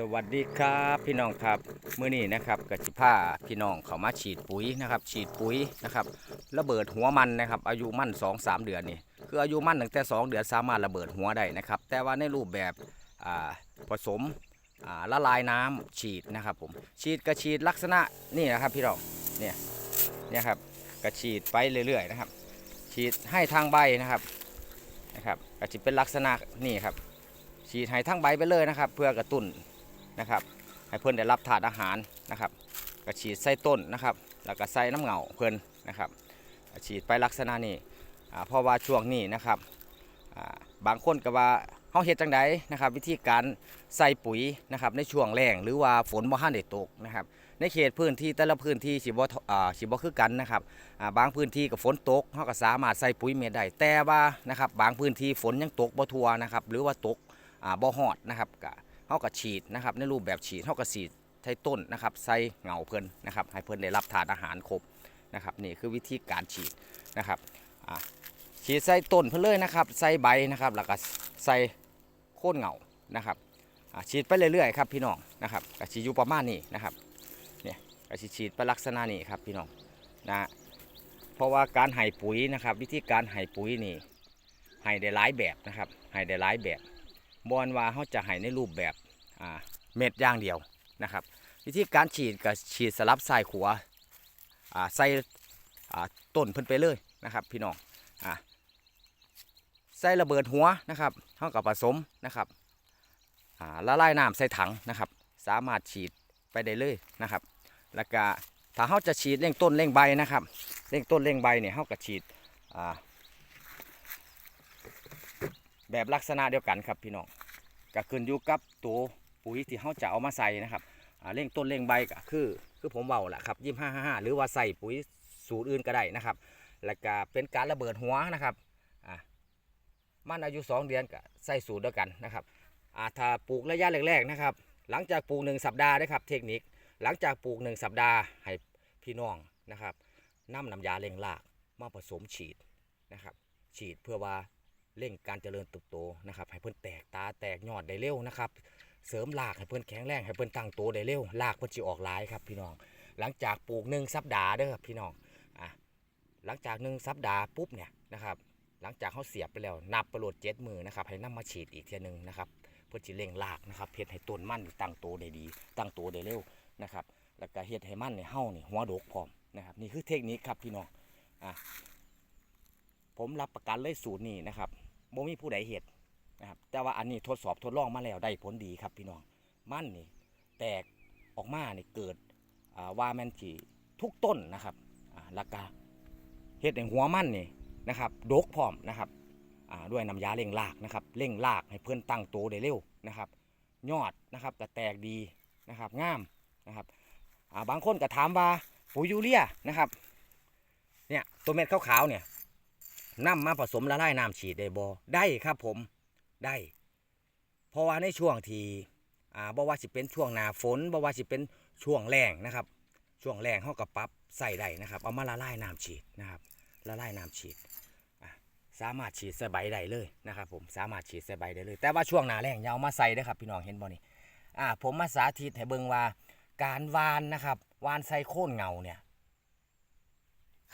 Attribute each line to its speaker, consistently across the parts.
Speaker 1: สวัสดีครับพี่น้องครับเมื้อนี้นะครับกสิพาพี่น้องเขามาฉีดปุ๋ยนะครับ ฉีดปุ๋ยนะครับระเบิดหัวมันนะครับ อายุมัน2 3 เดือนนี่คืออายุมันตั้งแต่ 2 เดือนสามารถระเบิดหัวได้นะครับ แต่ว่าในรูปแบบผสมละลายน้ำฉีดนะครับผมฉีดกระฉีดลักษณะนี่นะครับพี่น้องเนี่ยเนี่ยครับกระฉีดไปเรื่อยๆนะครับ ฉีดให้ทางใบนะครับนะครับกระฉีดเป็นลักษณะนี่ครับฉีดให้ทั้งใบไปเลยนะครับ เพื่อกระตุ้น นะครับ ให้เพื่อนได้รับถาดอาหารนะครับก็ฉีดใส่ต้นนะครับ แล้วก็ใส่น้ำเหงาเพื่อนนะครับก็ฉีดไปลักษณะนี้เพราะว่าช่วงนี้นะครับบางคนก็ว่าเฮาเฮ็ดจังไดนะครับ วิธีการใส่ปุ๋ยนะครับในช่วงแล้งหรือว่าฝนบ่ทันได้ตกนะครับ ในเขตพื้นที่แต่ละพื้นที่สิบ่ทอ่าสิบ่คือกันนะครับบางพื้นที่ก็ฝนตกเฮาก็สามารถใส่ปุ๋ยเม็ดได้แต่ว่านะครับบางพื้นที่ฝนยังตกบ่ทั่วนะครับ หรือว่าตกบ่ฮอดนะครับก็ เฮาก็ฉีดนะครับในรูปแบบฉีดเฮาก็ฉีดใช้ต้นนะครับใส่เหงาเพิ่นนะครับให้เพิ่นได้รับทานอาหารครบนะครับนี่คือวิธีการฉีดนะครับฉีดใส่ต้นเพิ่นเลยนะครับใส่ใบนะครับแล้วก็ใส่โค่นเหงานะครับฉีดไปเรื่อยๆครับพี่น้องนะครับก็ฉีดอยู่ประมาณนี้นะครับเนี่ยก็ฉีดไปลักษณะนี้ครับพี่น้องนะเพราะว่าการให้ปุ๋ยนะครับ วิธีการให้ปุ๋ยนี่ให้ได้หลายแบบนะครับให้ได้หลายแบบ บอนว่าเขาจะให้ในรูปแบบเม็ดย่างเดียวนะครับ วิธีการฉีดก็ฉีดสลับใส่ขัวาใส่ต้นเพิ่นไปเลยนะครับ พี่น้องอใส่ระเบิดหัวนะครับเท่ากับผสมนะครับละลายน้ำใส่ถังนะครับ สามารถฉีดไปได้เลยนะครับ แล้วก็ถ้าเขาจะฉีดเร่งต้นเร่งใบนะครับเร่งต้นเร่งใบเนี่ยเขาก็ฉีด แบบลักษณะเดียวกันครับพี่น้องก็ขึ้นอยู่กับตัวปุ๋ยที่เขาจะเอามาใส่นะครับเร่งต้นเร่งใบก็คือคือผมเบาแหละครับยี่ห้าห้าหรือว่าใส่ปุ๋ยสูตรอื่นก็ได้นะครับ แล้วก็เป็นการระเบิดหัวนะครับอ่ามันอายุ 2 เดือนก็ใส่สูตรเดียวกันนะครับอ่าถ้าปลูกระยะแรกๆนะครับ หลังจากปลูก 1 สัปดาห์นะครับ เทคนิคหลังจากปลูก 1 สัปดาห์ให้พี่น้องนะครับน้ำน้ำยาเร่งรากมาผสมฉีดนะครับ ฉีดเพื่อว่า เร่งการเจริญเติบโตนะครับให้เพิ่นแตกตาแตกยอดได้เร็วนะครับ เสริมรากให้เพิ่นแข็งแรงให้เพิ่นตั้งโตได้เร็วรากเพิ่นสิออกหลายครับพี่น้อง หลังจากปลูกหนึ่งสัปดาห์เด้อครับพี่น้องอะหลังจากหนึ่งสัปดาห์ปุ๊บเนี่ยนะครับหลังจากเขาเสียบไปแล้วนับประโลดเจ็ดมือนะครับให้นำมาฉีดอีกเทียหนึงนะครับเพื่อจะเร่งรากนะครับเฮ็ดให้ต้นมันตั้งโตได้ดี ตั้งโตได้เร็วนะครับแล้วก็เฮ็ดให้มันเนี่ยเฮานี่หัวดกพร้อมนะครับนี่คือเทคนิคครับพี่น้องอะผมรับประกันเลยสูตรนี้นะครับ บ่มีผู้ใดเห็ดนะครับแต่ว่าอันนี้ทดสอบทดลองมาแล้วได้ผลดีครับพี่น้องมันนี่แตกออกมานี่เกิดว่าแมนที่ทุกต้นนะครับอ่าแล้วก็เห็ดในหัวมันนี่นะครับดกพร้อมนะครับด้วยน้ำยาเร่งรากนะครับเร่งรากให้เพื่อนตั้งโตได้เร็วนะครับ ยอดนะครับก็แตกดีนะครับงามนะครับบางคนก็ถามว่าปุ๋ยยูเรียนะครับเนี่ยตัวเม็ดขาวๆเนี่ย นำมาผสมละลายน้ำฉีดได้บ่ได้ครับผมได้ เพราะว่าในช่วงที่อ่าบ่ว่าสิเป็นช่วงหนาฝนบ่ว่าสิเป็นช่วงแล้งนะครับ ช่วงแล้งเฮาก็ปรับใส่ได้นะครับ เอามาละลายน้ำฉีดนะครับละลายน้ำฉีดสามารถฉีดใส่ใบได้เลยนะครับผมสามารถฉีดใส่ใบได้เลย แต่ว่าช่วงหนาแล้งอย่าเอามาใส่เด้อครับพี่น้องเห็นบ่นี่อ่าผมมาสาธิตให้เบิ่งว่าการวานนะครับวานใส่โค่นเงาเนี่ย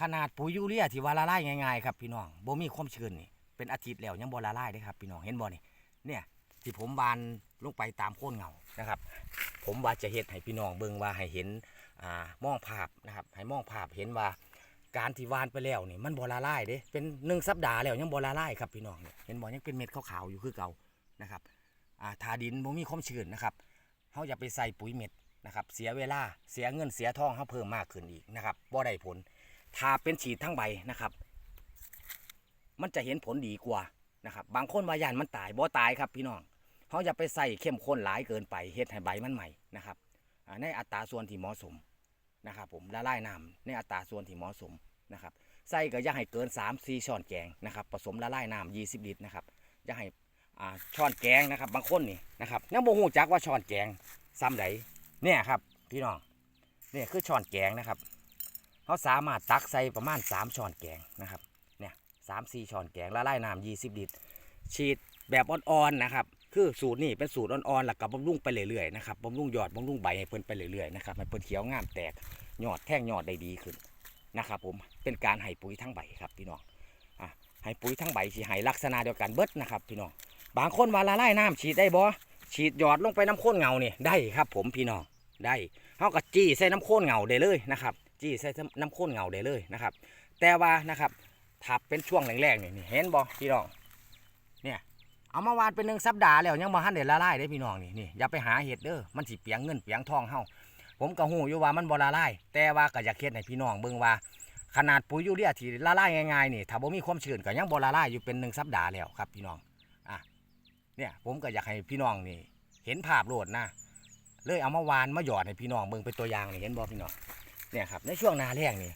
Speaker 1: ขนาดปุ๋ยยูเรียที่ว่าละลายง่ายๆครับพี่น้องบ่มีความชื้นนี่เป็นอาทิตย์แล้วยังบ่ละลายเด้ครับพี่น้องเห็นบ่นี่เนี่ยที่ผมบานลงไปตามโค่นเงานะครับ ผมว่าจะเฮ็ดให้พี่น้องเบิ่งว่าให้เห็นอ่ามองภาพนะครับให้มองภาพเห็นว่าการที่วานไปแล้วนี่มันบ่ละลายเด้เป็นหนึ่งสัปดาห์แล้วยังบ่ละลายครับพี่น้องเนี่ยเห็นบ่ยังเป็นเม็ดขาวๆอยู่คือเก่านะครับอ่าทาดินบ่มีความชื้นนะครับเฮาอย่าไปใส่ปุ๋ยเม็ดนะครับเสียเวลาเสียเงินเสียทองเฮาเพิ่มมากขึ้นอีกนะครับบ่ได้ผล ถ้าเป็นฉีดทั้งใบนะครับ มันจะเห็นผลดีกว่านะครับ บางคนวายานมันตายบ่ตายครับพี่น้องเขาอย่าไปใส่เข้มข้นหลายเกินไปเฮ็ดให้ใบมันใหม่นะครับในอัตราส่วนที่เหมาะสมนะครับ ผมละลายน้ำในอัตราส่วนที่เหมาะสมนะครับใส่ก็อย่าให้เกิน3 4ช้อนแกงนะครับ ผสมละลายน้ำ20 ลิตรนะครับอย่าให้ช้อนแกงนะครับ บางคนนี่นะครับยังบ่ฮู้จักว่าช้อนแกงซ้ำใดเนี่ยครับ พี่น้องเนี่ยคือช้อนแกงนะครับ เขาสามารถตักใส่ประมาณ 3 ช้อนแกงนะครับเนี่ยสามสี่ช้อนแกงละลายน้ำยี่สิบลิตรฉีดแบบอ่อนๆนะครับคือสูตรนี่เป็นสูตรอ่อนๆแล้วก็บบำรุงไปเรื่อยๆนะครับบำรุงยอดบำรุงใบให้เพิ่นไปเรื่อยๆนะครับให้เพิ่นเขียวงามแตกยอดแท่งยอดได้ดีขึ้นนะครับผมเป็นการให้ปุ๋ยทั้งใบครับพี่น้องอะให้ปุ๋ยทั้งใบสิให้ลักษณะเดียวกันเบิดนะครับพี่น้องบางคนว่าละลายน้ำฉีดได้บ่ฉีดหยอดลงไปน้ำข้นเงาเนี่ได้ครับผมพี่น้องได้เฮาก็จี้ใส่น้ำข้นเงาได้เลยนะครับ จี้ใส่น้ำข้นเงาได้เลยนะครับ แต่ว่านะครับถ้าเป็นช่วงแรกๆนี่เห็นบ่พี่น้องเนี่ยเอามาวานเป็นหนึ่งสัปดาห์แล้วยังบ่ทันได้ละลายได้พี่น้องนี่นี่อย่าไปหาเห็ดเด้อมันสิเปียงเงินเปียงทองเฮาผมก็ฮู้อยู่ว่ามันบ่ละลายแต่ว่าก็อยากเฮ็ดให้พี่น้องเบิ่งว่าขนาดปุ๋ยยูเรียที่ละลายง่ายๆนี่ถ้าบ่มีความชื้นก็ยังบ่ละลายอยู่เป็นหนึ่งสัปดาห์แล้วครับพี่น้องอะเนี่ยผมก็อยากให้พี่น้องนี่ เห็นภาพโลดนะเลยเอามาวานมาหยอดให้พี่น้องเบิ่งเป็นตัวอย่างนี่เห็นบ่พี่น้อง เนี่ยครับในช่วงนาแล้งนี่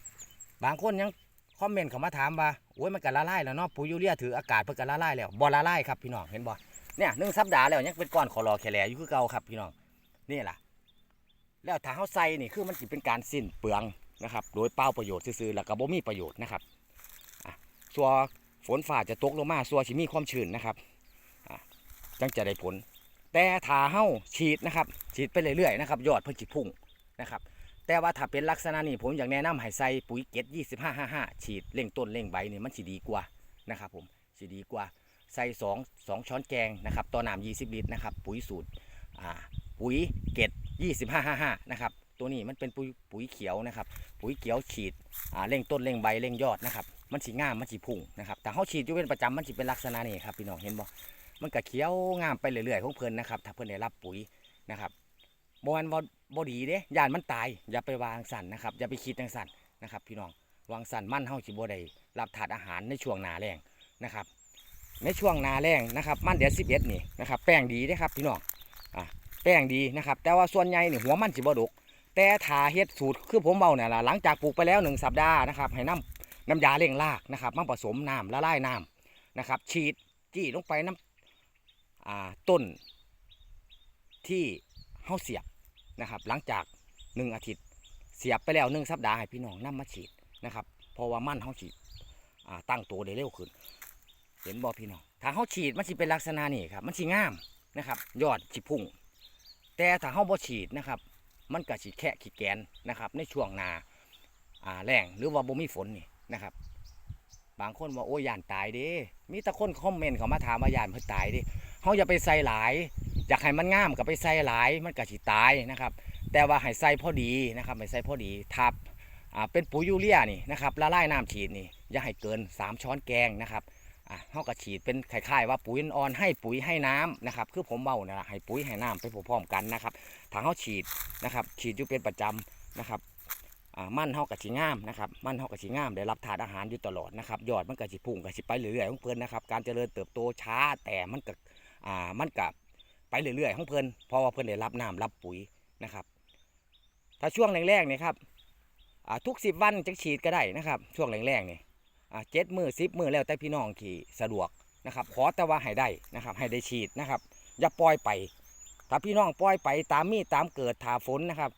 Speaker 1: บางคนยังคอมเมนต์เข้ามาถามว่าโอ้ยมันก็ละลายแล้วเนาะปุ๋ยยูเรียถืออากาศเพิ่นก็ละลายแล้วบ่ละลายครับพี่น้องเห็นบ่เนี่ยหนึ่งสัปดาห์แล้วยังเป็นก้อนขอรอแคแลอยู่คือเก่าครับพี่น้องนี่แหละแล้วถ้าเฮาใส่นี่คือมันสิเป็นการสิ้นเปลืองนะครับ โดยเป้าประโยชน์ซื่อๆแล้วก็บ่มีประโยชน์นะครับอะสัวฝนฟ้าจะตกลงมาสัวสิมีความชื้นนะครับอะจังจะได้ผล แต่ถ้าเฮาฉีดนะครับ ฉีดไปเรื่อยๆนะครับยอดเพิ่นสิพุ่งนะครับ แต่ว่าถ้าเป็นลักษณะนี้ผมอยากแนะนำให้ใส่ปุ๋ยเกต2555 ฉีดเร่งต้นเร่งใบนี่มันสิดีกว่านะครับผมสิดีกว่าใส่2 2ช้อนแกงนะครับต่อน้ำ20 ลิตรนะครับปุ๋ยสูตรอ่าปุ๋ยเกต2555 นะครับตัวนี้มันเป็นปุ๋ยปุ๋ยเขียวนะครับปุ๋ยเขียวฉีดอ่าเร่งต้นเร่งใบเร่งยอดนะครับมันสิงามมันสิพุ่งนะครับแต่เขาฉีดอยู่เป็นประจำมันสิเป็นลักษณะนี้ครับพี่น้องเห็นบ่มันก็เขียวงามไปเรื่อยๆของเพิ่นนะครับถ้าเพิ่นได้รับปุ๋ยนะครับ บวันบ่บ่ดีเด้ย่านมันตาย อย่าไปวางสั่นนะครับ อย่าไปคิดจังสั่นนะครับ พี่น้อง วางสั่นมันเฮาสิบ่ได้รับถาดอาหารในช่วงหนาแรงนะครับ ในช่วงหนาแรงนะครับ มันเดือน11นี่นะครับ แป้งดีเด้ครับ พี่น้อง อะ แป้งดีนะครับ แต่ว่าส่วนใหญ่นี่หัวมันสิบ่ดก แต่ถาเฮ็ดสูตรคือผมเบาเนี่ยล่ะหลังจากปลูกไปแล้วหนึ่งสัปดาห์นะครับ ให้น้ำน้ำยาเร่งรากนะครับมาผสมน้ำละลายน้ำนะครับ ฉีดจี้ลงไปน้ำอ่าต้นที่ เฮาเสียบนะครับ หลังจากหนึ่งอาทิตย์ เสียบไปแล้วหนึ่งสัปดาห์ให้พี่น้องนำมาฉีดนะครับเพราะว่ามันเขาฉีดตั้งตัวได้เร็วขึ้น เห็นบอพี่น้องถ้าเขาฉีดมันสิเป็นลักษณะนี้ครับมันสิงามนะครับยอดสิพุ่ง แต่ถ้าเขาบ่ฉีดนะครับ มันก็สิแค่ขี้แกนนะครับ ในช่วงนาอ่าแรงหรือว่าบ่มีฝนนี่นะครับบางคนว่าโอ้ยยานตายเด้มีแต่คนคอมเมนต์เขามาถามว่ายานเพิ่นตายเด้เขาอย่าไปใส่หลาย อยากให้มันงามก็ไปใส่หลายมันก็สิตายนะครับ แต่ว่าให้ใส่พอดีนะครับให้ใส่พอดีทับอ่าเป็นปุ๋ยยูเรียนี่นะครับละลายน้ำฉีดนี่อย่าให้เกิน 3 ช้อนแกงนะครับอะเขาก็ฉีดเป็นคล้ายๆว่าปุ๋ยอ่อนให้ปุ๋ยให้น้ำนะครับคือผมเบานะให้ปุ๋ยให้น้ำไปพร้อมกันนะครับถ้าเขาฉีดนะครับ ฉีดอยู่เป็นประจำนะครับมั่นเขากับสีงามนะครับมั่นเขากับสีงามได้รับถาดอาหารอยู่ตลอดนะครับยอดมันกับสีพุ่งกับสีไปเรื่อยๆของเพิ่นนะครับการเจริญเติบโตช้าแต่มันกับมันกับ ไปเรื่อยๆของเพิ่นเพราะว่าเพิ่นได้รับน้ำรับปุ๋ยนะครับ ถ้าช่วงแรกๆเนี่ยครับทุกสิบวันจะฉีดก็ได้นะครับ ช่วงแรกๆเนี่ยเจ็ดมือสิบมือแล้วแต่พี่น้องขี่สะดวกนะครับขอแต่ว่าให้ได้นะครับ ให้ได้ฉีดนะครับ อย่าปล่อยไป ถ้าพี่น้องปล่อยไปตามมีตามเกิดถาฝนนะครับ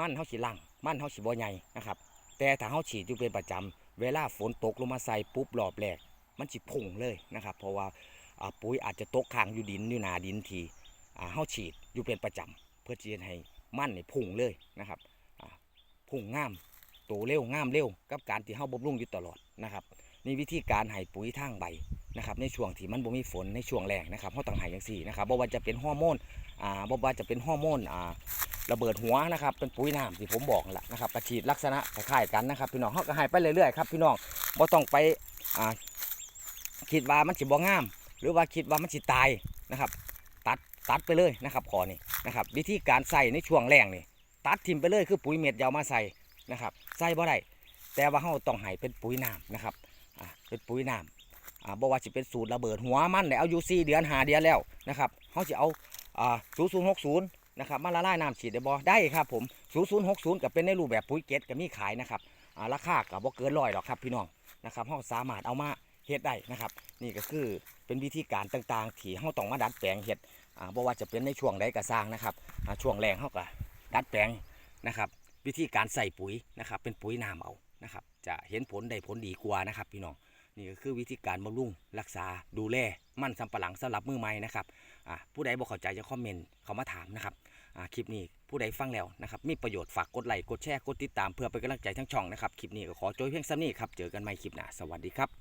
Speaker 1: มั่นเขาสิลังมั่นเขาสิบ่ใหญ่นะครับ แต่ถ้าเขาฉีดอยู่เป็นประจำเวลาฝนตกลงมาใส่ปุ๊บรอบแรกมันสิพุ่งเลยนะครับ เพราะว่า ปุ๋ยอาจจะตกค้างอยู่ดินอยู่หนาดินทีเฮาฉีดอยู่เป็นประจำเพื่อที่จะให้มันนี่พุ่งเลยนะครับพุ่งงามโตเร็วงามเร็ว กับการที่เฮาบำรุงอยู่ตลอดนะครับนี่วิธีการให้ปุ๋ยทางใบนะครับในช่วงที่มันบ่มีฝนในช่วงแรงนะครับเฮาต้องให้จังซี่นะครับบ่ว่าจะเป็นฮอร์โมนอ่าบ่ว่าจะเป็นฮอร์โมนอ่าระเบิดหัวนะครับเป็นปุ๋ยน้ำที่ผมบอกแหละนะครับกระฉีดลักษณะคล้ายๆกันนะครับพี่น้องเฮาก็ให้ไปเรื่อยๆครับพี่น้องบ่ต้องไปอ่าคิดว่ามันสิบ่งาม หรือว่าคิดว่ามันสิตายนะครับ ตัดตัดไปเลยนะครับขอนี่นะครับ วิธีการใส่ในช่วงแรงนี่ตัดทิมไปเลยคือปุ๋ยเม็ดยาวมาใส่นะครับใส่บ่ได้แต่ว่าเราต้องให้เป็นปุ๋ยน้ำนะครับเป็นปุ๋ยน้ำอ่าบอกว่าจะเป็นสูตรระเบิดหัวมันเนี่ยเอายู่สี่เดือนหาเดือนแล้วนะครับเขาจะเอาอ่าศูนย์ศูนย์หกศูนย์นะครับมาละลายน้ำฉีดได้บ่ได้ครับผมศูนย์ศูนย์หกศูนย์กับเป็นในรูปแบบปุ๋ยเกตกับมีขายนะครับอ่าราคากับบ่เกินร้อยหรอกครับพี่น้องนะครับเขาสามารถเอามา เฮ็ดได้นะครับ นี่ก็คือเป็นวิธีการต่างๆ ที่เราต้องมาดัดแปลงเห็ดอ่าบ่ว่าจะเป็นในช่วงใดก็สร้างนะครับอ่าช่วงแรงเขาก็ดัดแปลงนะครับ วิธีการใส่ปุ๋ยนะครับ เป็นปุ๋ยน้ำเอานะครับ จะเห็นผลได้ผลดีกว่านะครับ พี่น้องนี่ก็คือวิธีการบำรุงรักษาดูแลมั่นสำปะหลังสำหรับมือใหม่นะครับอ่าผู้ใดบ่เข้าใจจะคอมเมนต์เขามาถามนะครับอ่าคลิปนี้ผู้ใดฟังแล้วนะครับ มีประโยชน์ฝากกดไลค์กดแชร์กดติดตามเพื่อเป็นกำลังใจทั้งช่องนะครับ คลิปนี้ก็ขอจบเพียงซ้ำนี้ครับ เจอกันใหม่คลิปหน้าสวัสดีครับ